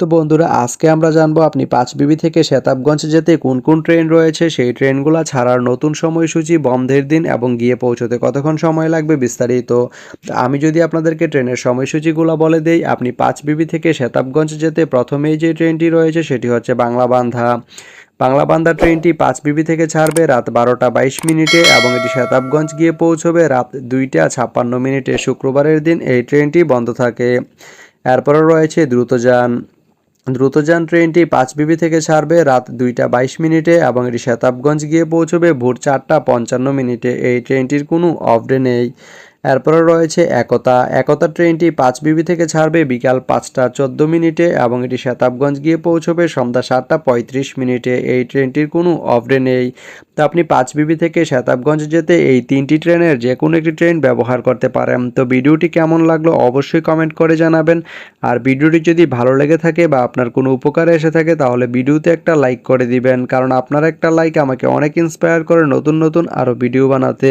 তো বন্ধুরা, আজকে আমরা জানব আপনি পাঁচ বিবি থেকে শেতাবগঞ্জ যেতে কোন কোন ট্রেন রয়েছে, সেই ট্রেনগুলো ছাড়ার নতুন সময়সূচি, বন্ধের দিন এবং গিয়ে পৌঁছতে কতক্ষণ সময় লাগবে বিস্তারিত। আমি যদি আপনাদেরকে ট্রেনের সময়সূচিগুলো বলে দেই, আপনি পাঁচ বিবি থেকে শেতাবগঞ্জ যেতে প্রথমেই যে ট্রেনটি রয়েছে সেটি হচ্ছে বাংলা বান্ধা বাংলা বান্ধা ট্রেনটি পাঁচ বিবি থেকে ছাড়বে রাত বারোটা বাইশ মিনিটে এবং এটি শেতাবগঞ্জ গিয়ে পৌঁছবে রাত দুইটা ছাপ্পান্ন মিনিটে শুক্রবারের দিন এই ট্রেনটি বন্ধ থাকে। এরপরে রয়েছে দ্রুতযান দ্রুতযান ট্রেনটি পাঁচ বিবি থেকে ছাড়বে, রাত দুইটা বাইশ মিনিটে এবং এটি শতাবগঞ্জ গিয়ে পৌঁছবে ভোর চারটা পঞ্চান্ন মিনিটে। এই ট্রেনটির কোনো অফ ডে নেই। এরপরে রয়েছে একতা। একতা ট্রেনটি পাঁচ বিবি থেকে ছাড়বে বিকাল পাঁচটা চোদ্দ মিনিটে এবং এটি শতাবগঞ্জ গিয়ে পৌঁছবে সন্ধ্যা সাতটা পঁয়ত্রিশ মিনিটে। এই ট্রেনটির কোনো অফ ডে নেই। তো আপনি পাঁচ বিবি থেকে শতাবগঞ্জ যেতে এই তিনটি ট্রেনের যে কোনো একটি ট্রেন ব্যবহার করতে পারেন। তো ভিডিওটি কেমন লাগল অবশ্যই কমেন্ট করে জানাবেন। আর ভিডিওটি যদি ভালো লেগে থাকে বা আপনার কোনো উপকারে এসে থাকে তাহলে ভিডিওতে একটা লাইক করে দিবেন। কারণ আপনার একটা লাইক আমাকে অনেক ইন্সপায়ার করে নতুন নতুন আরও ভিডিও বানাতে।